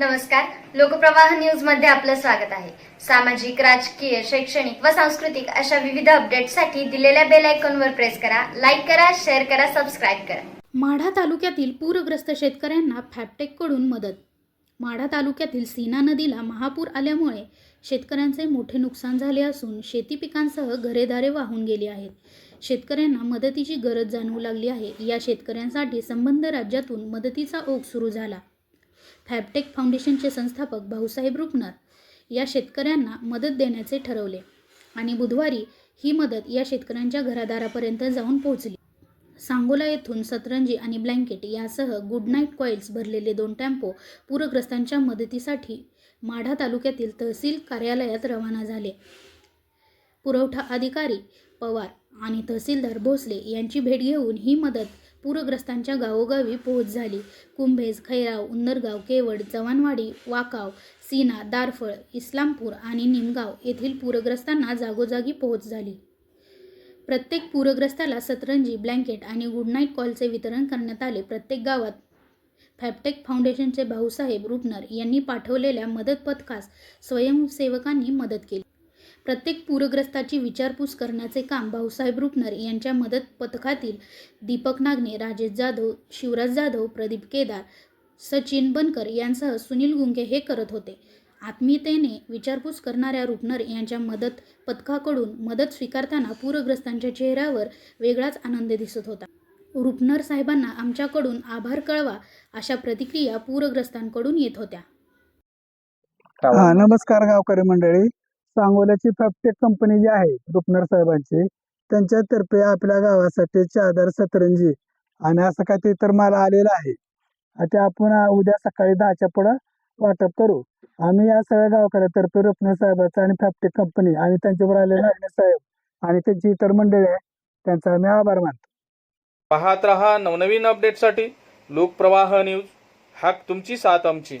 नमस्कार. लोकप्रवाह न्यूजमध्ये आपलं स्वागत आहे. सामाजिक राजकीय शैक्षणिक व सांस्कृतिक अशा विविध अपडेटसाठी दिलेल्या बेल आयकॉनवर प्रेस करा लाईक करा शेअर करा सबस्क्राईब करा. माढा तालुक्यातील पूरग्रस्त शेतकऱ्यांना फॅपटेककडून मदत. माढा तालुक्यातील सीना नदीला महापूर आल्यामुळे शेतकऱ्यांचे मोठे नुकसान झाले असून शेती पिकांसह घरेदारे वाहून गेली आहेत. शेतकऱ्यांना मदतीची गरज जाणवू लागली आहे. या शेतकऱ्यांसाठी संबंध राज्यातून मदतीचा ओघ सुरू झाला. फॅबटेक फाउंडेशनचे संस्थापक भाऊसाहेब रुपनर या शेतकऱ्यांना मदत देण्याचे ठरवले आणि बुधवारी ही मदत या शेतकऱ्यांच्या घरादारापर्यंत जाऊन पोहोचली. सांगोला येथून सतरंजी आणि ब्लँकेट यासह गुड नाईट कॉईल्स भरलेले दोन टेम्पो पूरग्रस्तांच्या मदतीसाठी माढा तालुक्यातील तहसील कार्यालयात रवाना झाले. पुरवठा अधिकारी पवार आणि तहसीलदार भोसले यांची भेट घेऊन ही मदत पूरग्रस्तांच्या गावोगावी पोहोच झाली. कुंभेज खैराव उंदरगाव केवड जवानवाडी वाकाव सीना दारफळ इस्लामपूर आणि निमगाव येथील पूरग्रस्तांना जागोजागी पोहोच झाली. प्रत्येक पूरग्रस्ताला सतरंजी ब्लँकेट आणि गुड नाईट कॉलचे वितरण करण्यात आले. प्रत्येक गावात फॅबटेक फाउंडेशनचे भाऊसाहेब रुपनर यांनी पाठवलेल्या मदत पथकास स्वयंसेवकांनी मदत केली. प्रत्येक पूरग्रस्ताची विचारपूस करण्याचे काम भाऊसाहेब रुपनर यांच्या मदत पथकातील दीपक नागने राजेश जाधव शिवराज जाधव प्रदीप केदार सचिन बनकर यांसह सुनील गुंगे हे करत होते. आत्मीयतेने विचारपूस करणाऱ्या रुपनर यांच्या मदत पथकाकडून मदत स्वीकारताना पूरग्रस्तांच्या चेहऱ्यावर वेगळाच आनंद दिसत होता. रुपनर साहेबांना आमच्याकडून आभार कळवा अशा प्रतिक्रिया पूरग्रस्तांकडून येत होत्या. नमस्कार गावकरी मंडळी. सांगोल्याची फॅबटेक कंपनी जी आहे रुपनर साहेबांची त्यांच्यातर्फे आपल्या गावासाठी चादर सतरंजी आणि असं काही ते तर माल आलेला आहे. आ ते आपण उद्या सकाळी दहाच्या पुढं वाटप करू. आम्ही या सगळ्या गावकऱ्यातर्फे रुपनर साहेबांचा आणि फॅबटेक कंपनी आणि त्यांच्यावर आलेले नागणे साहेब आणि त्यांची इतर मंडळी आहे त्यांचा आम्ही आभार मानतो. पाहत रहा नवनवीन अपडेटसाठी लोकप्रवाह न्यूज हाक तुमची साथ आमची.